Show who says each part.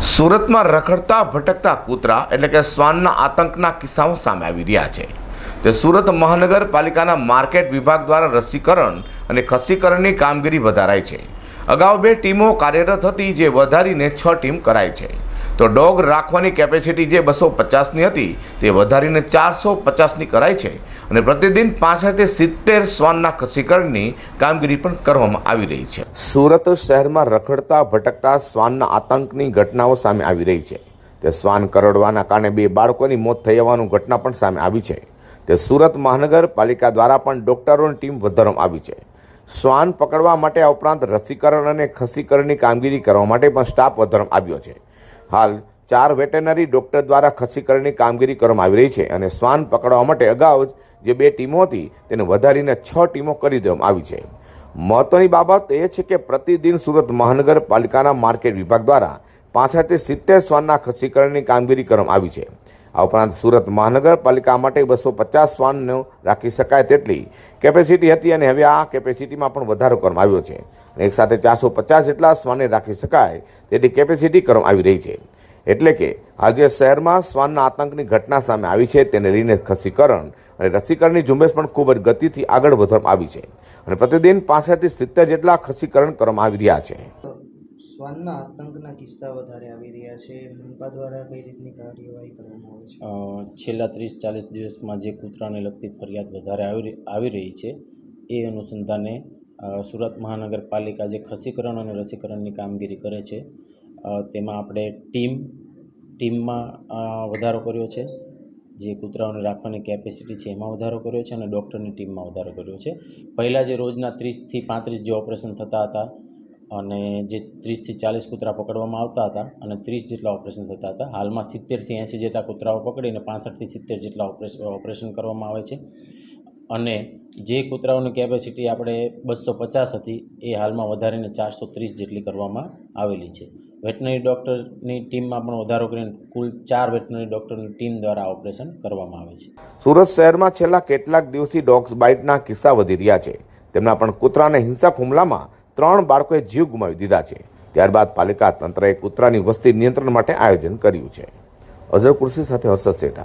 Speaker 1: સુરતમાં રખડતા, ભટકતા કૂતરા એટલે કે શ્વાનના આતંકના કિસ્સાઓ સામે આવી રહ્યા છે. તે સુરત મહાનગરપાલિકાના માર્કેટ વિભાગ દ્વારા રસીકરણ અને ખસીકરણની કામગીરી વધારાઈ છે. અગાઉ બે ટીમો કાર્યરત હતી, જે વધારીને છ ટીમ કરાઈ છે. તો ડોગ રાખવાની કેપેસિટી જે બસો પચાસની હતી, તે વધારીને ચારસો પચાસની કરાઈ છે અને પ્રતિદિન પાસઠથી સિત્તેર શ્વાનના ખસીકરણની કામગીરી પણ કરવામાં આવી રહી છે. સુરત શહેરમાં રખડતા, ભટકતા શ્વાનના આતંકની ઘટનાઓ સામે આવી રહી છે. તે શ્વાન કરડવાના કારણે બે બાળકોની મોત થઈ હોવાનું ઘટના પણ સામે આવી છે. તે સુરત મહાનગરપાલિકા દ્વારા પણ ડોક્ટરોની ટીમ વધારવામાં આવી છે. શ્વાન પકડવા માટે આ ઉપરાંત રસીકરણ અને ખસીકરણની કામગીરી કરવા માટે પણ સ્ટાફ વધારવામાં આવ્યો છે. હાલ ચાર વેટેનરી ડોક્ટર દ્વારા ખસીકરણની કામગીરી કરવામાં આવી રહી છે અને શ્વાન પકડવા માટે અગાઉ જ બે ટીમો હતી તેને વધારીને છ ટીમો કરી દેવામાં આવી છે. મહત્વની બાબત એ છે કે પ્રતિદિન સુરત મહાનગરપાલિકાના માર્કેટ વિભાગ દ્વારા પાસઠથી સિત્તેર શ્વાનના ખસીકરણની કામગીરી કરવામાં આવી છે. આ ઉપરાંત સુરત મહાનગરપાલિકા માટે બસો પચાસ શ્વાનનો રાખી શકાય તેટલી કેપેસિટી હતી અને હવે આ કેપેસિટીમાં પણ વધારો કરવામાં આવ્યો છે. અને એક સાથે ચારસો પચાસ જેટલા શ્વાનને રાખી શકાય તેટલી કેપેસિટી કરવામાં આવી રહી છે. એટલે કે આજે શહેરમાં શ્વાનના આતંકની ઘટના સામે આવી છે તેને લઈને ખસીકરણ અને રસીકરણની ઝુંબેશ પણ ખૂબ જ ગતિથી આગળ વધવામાં આવી છે. અને પ્રતિદિન પાસઠથી સિત્તેર જેટલા ખસીકરણ કરવામાં આવી રહ્યા છે.
Speaker 2: શ્વાનના આતંકના કિસ્સા વધારે આવી રહ્યા છે. મનપા દ્વારા કઈ રીતની કાર્યવાહી કરવામાં આવે છે?
Speaker 3: છેલ્લા ત્રીસ ચાલીસ દિવસમાં જે કૂતરાને લગતી ફરિયાદ વધારે આવી રહી- છે, એ અનુસંધાને સુરત મહાનગરપાલિકા જે ખસીકરણ અને રસીકરણની કામગીરી કરે છે તેમાં આપણે ટીમ, ટીમમાં વધારો કર્યો છે. જે કૂતરાઓને રાખવાની કેપેસિટી છે એમાં વધારો કર્યો છે અને ડૉક્ટરની ટીમમાં વધારો કર્યો છે. પહેલાં જે રોજના ત્રીસથી પાંત્રીસ જે ઓપરેશન થતા હતા અને જે ત્રીસથી ચાલીસ કૂતરા પકડવામાં આવતા હતા અને ત્રીસ જેટલા ઓપરેશન થતા હતા. હાલમાં સિત્તેરથી એંસી જેટલા કૂતરાઓ પકડીને પાસઠથી સિત્તેર જેટલા ઓપરેશન ઓપરેશન કરવામાં આવે છે. અને જે કૂતરાઓની કેપેસિટી આપણે બસો પચાસ હતી, એ હાલમાં વધારીને ચારસો ત્રીસ જેટલી કરવામાં આવેલી છે. વેટનરી ડૉક્ટરની ટીમમાં પણ વધારો કરીને કુલ ચાર વેટનરી ડૉક્ટરની ટીમ દ્વારા ઓપરેશન કરવામાં આવે છે.
Speaker 1: સુરત શહેરમાં છેલ્લા કેટલાક દિવસથી ડોગ્સ બાઇટના કિસ્સા વધી રહ્યા છે. તેમના પણ કૂતરાને હિંસક હુમલામાં ત્રણ બાળકોએ જીવ ગુમાવી દીધા છે. ત્યારબાદ પાલિકા તંત્રએ કૂતરાની વસ્તી નિયંત્રણ માટે આયોજન કર્યું છે. અઝર કુર્સી સાથે હર્ષદ શેઠા.